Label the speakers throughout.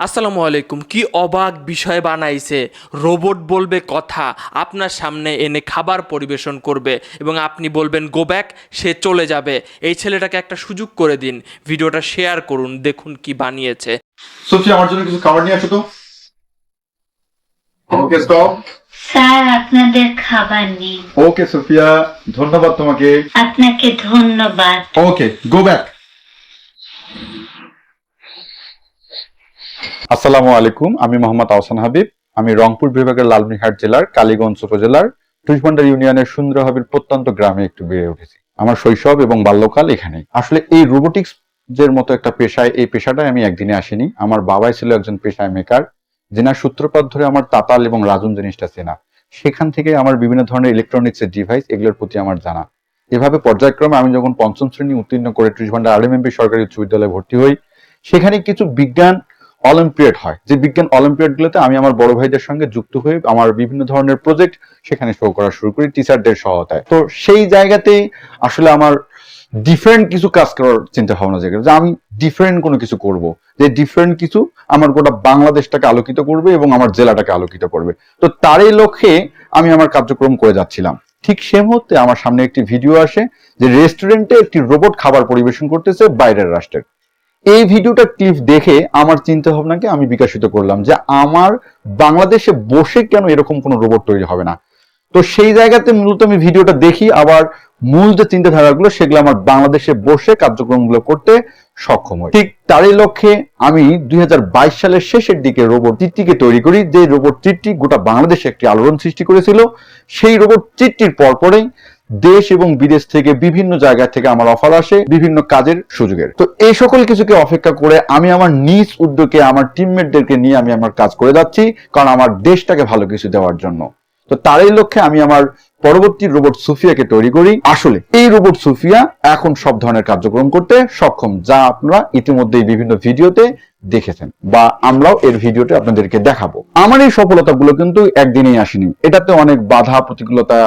Speaker 1: আসসালামু আলাইকুম কি অবাক বিষয় বানাইছে। রোবট বলবে কথা আপনার সামনে এনে খাবার পরিবেশন করবে এবং আপনি বলবেন গো ব্যাক সে চলে যাবে। এই ছেলেটাকে একটা সুযোগ করে দিন ভিডিওটা শেয়ার করুন দেখুন কি বানিয়েছে।
Speaker 2: সোফিয়া আমার জন্য কিছু খাবার নিয়ে আসো তো। ওকে স্টপ
Speaker 3: স্যার আপনাদের খাবার নেই।
Speaker 2: ওকে সোফিয়া ধন্যবাদ তোমাকে।
Speaker 3: আপনাকে ধন্যবাদ।
Speaker 2: ওকে গো ব্যাক আসসালামু আলাইকুম, আমি মোহাম্মদ আহসান হাবিব। আমি রংপুর বিভাগের লালমিরহাট জেলার কালীগঞ্জ উপজেলার টুইশভান্ডার ইউনিয়নের সুন্দরহাবির প্রত্যন্ত গ্রামে একটু বেড়ে উঠেছি। আমার শৈশব এবং বাল্যকাল এখানেই। আসলে এই রোবোটিক্স এর মতো একটা পেশায়, এই পেশাটায় আমি একদিনে আসিনি। আমার বাবাই ছিল একজন পেশায় মেকার যেনার সূত্রপাত ধরে আমার তাতাল এবং রাজুন জিনিসটা চেনা। সেখান থেকে আমার বিভিন্ন ধরনের ইলেকট্রনিক্স এর ডিভাইস এগুলোর প্রতি আমার জানা। এভাবে পর্যায়ক্রমে আমি যখন পঞ্চম শ্রেণি উত্তীর্ণ করে ত্রিশভান্ডার আরএমএমপি সরকারি উচ্চ বিদ্যালয়ে ভর্তি হই, সেখানে কিছু বিজ্ঞান অলিম্পিয়াড হয়। যে বিজ্ঞান অলিম্পিয়াড গুলোতে আমি আমার বড় ভাইদের সঙ্গে যুক্ত হয়ে আমার বিভিন্ন ধরনের প্রজেক্ট সেখানে শো করা শুরু করি টিচারদের সহায়তায়। তো সেই জায়গাতেই আসলে আমার ডিফারেন্ট কিছু কাজ করার চিন্তা ভাবনা জায়গা যে আমি ডিফারেন্ট কোনো কিছু করব। যে ডিফারেন্ট কিছু আমার গোটা বাংলাদেশটাকে আলোকিত করবে এবং আমার জেলাটাকে আলোকিত করবে। তো তারই লক্ষ্যে আমি আমার কার্যক্রম করে যাচ্ছিলাম। ঠিক সে মুহূর্তে আমার সামনে একটি ভিডিও আসে যে রেস্টুরেন্টে একটি রোবট খাবার পরিবেশন করতেছে বাইরের রাষ্ট্রের। এই ভিডিওটা ক্লিপ দেখে আমার চিন্তা ভাবনাকে আমি বিকাশিত করলাম যে আমার বাংলাদেশে বসে কেন এরকম কোনো রোবট তৈরি হবে না? তো সেই জায়গাতে মূলত আমি ভিডিওটা দেখি, আবার মূল যে চিন্তাধারাগুলো সেগুলো আমার বাংলাদেশে বসে কার্যক্রমগুলো করতে সক্ষম হয় ঠিক তারই লক্ষ্যে আমি দুই হাজার বাইশ সালের শেষের দিকে রোবট চিত্রটিকে তৈরি করি যে রোবট চিত্রটি গোটা বাংলাদেশে একটি আলোড়ন সৃষ্টি করেছিল। সেই রোবট চিত্রটির পরপরেই দেশ এবং বিদেশ থেকে বিভিন্ন জায়গা থেকে আমার অফার আসে, বিভিন্ন কাজের সুযোগের। তো এই সকল কিছুকে অপেক্ষা করে আমি আমার নিজ উদ্যোগে, আমার টিমমেটদেরকে নিয়ে আমি আমার কাজ করে যাচ্ছি, কারণ আমার দেশটাকে ভালো কিছু দেওয়ার জন্য। তো তারই লক্ষ্যে আমি আমার পরবর্তী রোবট সুফিয়াকে তৈরি করি। আসলে এই রোবট সুফিয়া এখন সব ধরনের কার্যক্রম করতে সক্ষম, যা আপনারা ইতিমধ্যেই বিভিন্ন ভিডিওতে দেখেছেন বা আমরাও এর ভিডিওতে আপনাদেরকে দেখাবো। আমার এই সফলতাগুলো কিন্তু একদিনেই আসেনি। এটাতে অনেক বাধা, প্রতিকূলতা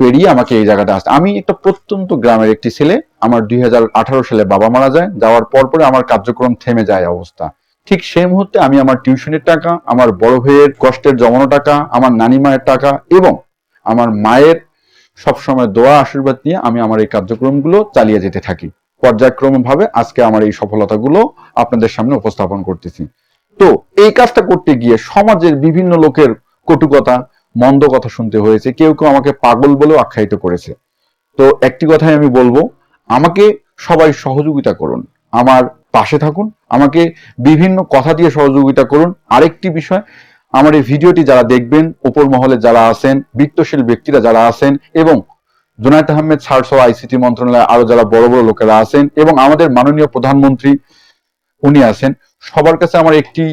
Speaker 2: পেরিয়ে আমাকে এই জায়গাটা আসতে আমি একটা প্রত্যন্ত গ্রামের একটি ছেলে, আমার দুই হাজার আঠারো সালে বাবা মারা যায়, যাওয়ার পর পরে আমার কার্যক্রম থেমে যায় অবস্থা। ঠিক সেই মুহূর্তে আমি আমার টিউশনের টাকা, আমার বড় ভাইয়ের কষ্টের জমানো টাকা, আমার নানি মায়ের টাকা এবং আমার মায়ের সবসময় দোয়া, আশীর্বাদ নিয়ে আমি আমার এই কার্যক্রমগুলো চালিয়ে যেতে থাকি। পর্যায়ক্রমে ভাবে আজকে আমার এই সফলতাগুলো আপনাদের সামনে উপস্থাপন করতেছি। তো এই কাজটা করতে গিয়ে সমাজের বিভিন্ন লোকের কটুকতা মন্দ কথা শুনতে হয়েছে, কেউ কেউ আমাকে পাগল বলেও আখ্যায়িত করেছে। তো একটি কথাই আমি বলব, আমাকে সবাই সহযোগিতা করুন, আমার পাশে থাকুন, আমাকে বিভিন্ন কথা দিয়ে সহযোগিতা করুন। আরেকটি বিষয়, আমার এই ভিডিওটি যারা দেখবেন উপর মহলে যারা আছেন, বৃত্তশীল ব্যক্তিরা যারা আছেন, এবং জোনায়ত আহমেদ স্যার সহ আইসিটি মন্ত্রণালয়ে আরও যারা বড় বড় লোকেরা আছেন, এবং আমাদের মাননীয় প্রধানমন্ত্রী উনি আছেন, সবার কাছে আমার একটি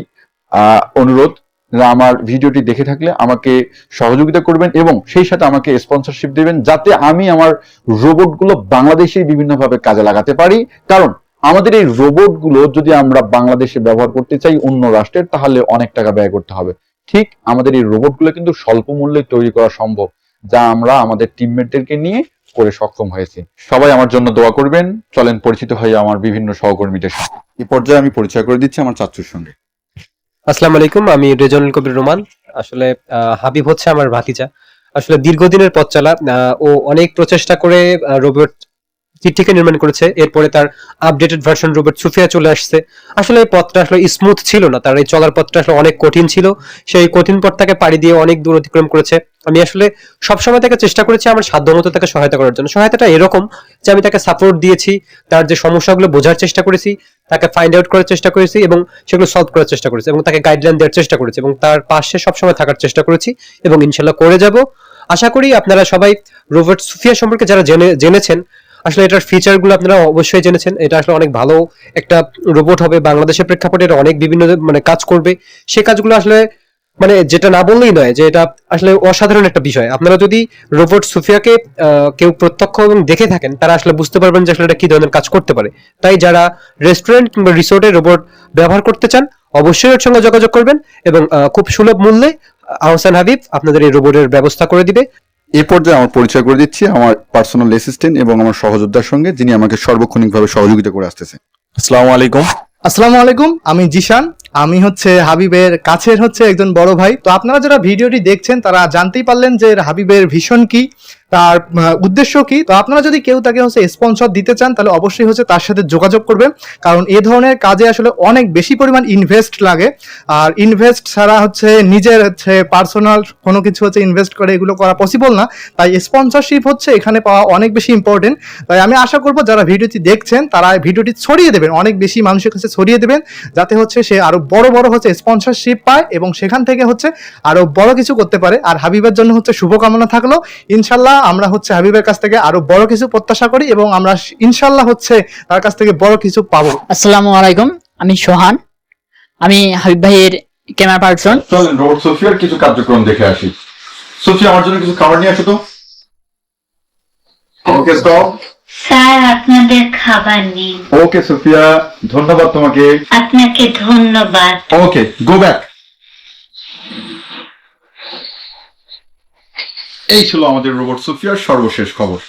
Speaker 2: অনুরোধ আমার ভিডিওটি দেখে থাকলে আমাকে সহযোগিতা করবেন এবং সেই সাথে আমাকে স্পন্সরশিপ দেবেন যাতে আমি আমার রোবটগুলো বাংলাদেশে বিভিন্নভাবে কাজে লাগাতে পারি। কারণ আমাদের এই রোবটগুলো যদি আমরা বাংলাদেশে ব্যবহার করতে চাই অন্য রাষ্ট্রের তাহলে অনেক টাকা ব্যয় করতে হবে। ঠিক আমাদের এই রোবটগুলো কিন্তু স্বল্প মূল্যে তৈরি করা সম্ভব, যা আমরা আমাদের টিমমেটদেরকে নিয়ে করে সক্ষম হয়েছি। সবাই আমার জন্য দোয়া করবেন। চলেন পরিচিত হয়ে আমার বিভিন্ন সহকর্মীদের সাথে। এই পর্যায়ে আমি পরিচয় করে দিচ্ছি আমার চাচুর সঙ্গে।
Speaker 4: আসসালামু আলাইকুম, আমি রেজনুল কবির রোমান। আসলে হাবিব হচ্ছে আমার ভাতিজা। আসলে দীর্ঘদিনের পথ চলা ও অনেক প্রচেষ্টা করে রোবট চিঠিকে নির্মাণ করেছে। এরপরে তার আপডেটেড ভার্সন রোবট সুফিয়া চলে আসছে। আসলে এই পথটা আসলে স্মুথ ছিল না। তার এই চলার পথটা আসলে অনেক কঠিন ছিল। সেই কঠিন পথটাকে পাড়ি দিয়ে অনেক দূর অতিক্রম করেছে। আমি আসলে সবসময় তাকে চেষ্টা করেছি আমার সাধ্যমতো তাকে সহায়তা করার জন্য। সহায়তাটা এরকম যে আমি তাকে সাপোর্ট দিয়েছি, তার যে সমস্যাগুলো বোঝার চেষ্টা করেছি, তাকে ফাইন্ড আউট করার চেষ্টা করেছি এবং সেগুলো সলভ করার চেষ্টা করেছি এবং তাকে গাইডলাইন দেওয়ার চেষ্টা করেছি এবং তার পাশে সবসময় থাকার চেষ্টা করেছি এবং ইনশাল্লাহ করে যাব। আশা করি আপনারা সবাই রোবট সুফিয়া সম্পর্কে যারা জেনে, জেনেছেন আসলে এটার ফিচারগুলো আপনারা অবশ্যই জেনেছেন। এটা আসলে অনেক ভালো একটা রোবট হবে। বাংলাদেশের প্রেক্ষাপটে এটা অনেক বিভিন্ন মানে কাজ করবে। সেই কাজগুলো আসলে মানে যেটা না বললেই নয় যে এটা আসলে অসাধারণ একটা বিষয়। আপনারা যদি রোবট সুফিয়াকে কেউ প্রত্যক্ষ এবং দেখে থাকেন, তারা আসলে বুঝতে পারবেন যে আসলে এটা কি ধরনের কাজ করতে পারে। তাই যারা রেস্টুরেন্ট কিংবা রিসোর্টে রোবট ব্যবহার করতে চান, অবশ্যই এর সঙ্গে যোগাযোগ করবেন এবং খুব সুলভ মূল্যে, আহসান হাবিব আপনাদের এই রোবটের ব্যবস্থা করে দিবে।
Speaker 2: এই পর্যায়ে আমার পরিচয় করে দিচ্ছি আমার পার্সোনাল অ্যাসিস্ট্যান্ট এবং আমার সহযোদ্ধার সঙ্গে যিনি আমাকে সর্বক্ষণিকভাবে সহযোগিতা করে আসতেছে
Speaker 5: আসসালামু আলাইকুম। আসসালামু আলাইকুম আমি জিশান। আমি হচ্ছে হাবিবের কাছের হচ্ছে একজন বড় ভাই। তো আপনারা যারা ভিডিওটি দেখছেন তারা জানতেই পারলেন যে হাবিবের ভীষণ কি। তার উদ্দেশ্য কি? তো আপনারা যদি কেউ তাকে হচ্ছে স্পন্সর দিতে চান, তাহলে অবশ্যই হচ্ছে তার সাথে যোগাযোগ করবেন। কারণ এ ধরনের কাজে আসলে অনেক বেশি পরিমাণ ইনভেস্ট লাগে। আর ইনভেস্ট ছাড়া হচ্ছে নিজের হচ্ছে পার্সোনাল কোনো কিছু হচ্ছে ইনভেস্ট করে এগুলো করা পসিবল না। তাই স্পন্সরশিপ হচ্ছে এখানে পাওয়া অনেক বেশি ইম্পর্টেন্ট তাই আমি আশা করব যারা ভিডিওটি দেখছেন, তারা ভিডিওটি ছড়িয়ে দেবেন। অনেক বেশি মানুষের কাছে ছড়িয়ে দেবেন, যাতে হচ্ছে সে আরও বড় বড় হচ্ছে স্পন্সরশিপ পায় এবং সেখান থেকে হচ্ছে আরও বড় কিছু করতে পারে। আর হাবিবের জন্য হচ্ছে শুভকামনা থাকল। ইনশাল্লাহ আমরা হচ্ছে হাবিবের কাছ থেকে আরও বড় কিছু প্রত্যাশা করি এবং আমরা ইনশাল্লাহ হচ্ছে তার কাছ থেকে বড় কিছু পাবো।
Speaker 6: আসসালামু আলাইকুম আমি সোহান। আমি হাবিব ভাইয়ের ক্যামেরা পার্সন
Speaker 2: রোড সোফিয়ার কিছু কার্যক্রম দেখে আসি। সোফিয়া আমার জন্য কিছু খাবার নিয়ে আসো তো। ওকে স্টপ
Speaker 3: স্যার আপনাদের খাবার নিন।
Speaker 2: ওকে সোফিয়া ধন্যবাদ তোমাকে।
Speaker 3: আপনাকে ধন্যবাদ।
Speaker 2: ওকে গো ব্যাক এই ছিল আমাদের রোবট সোফিয়ার সর্বশেষ খবর।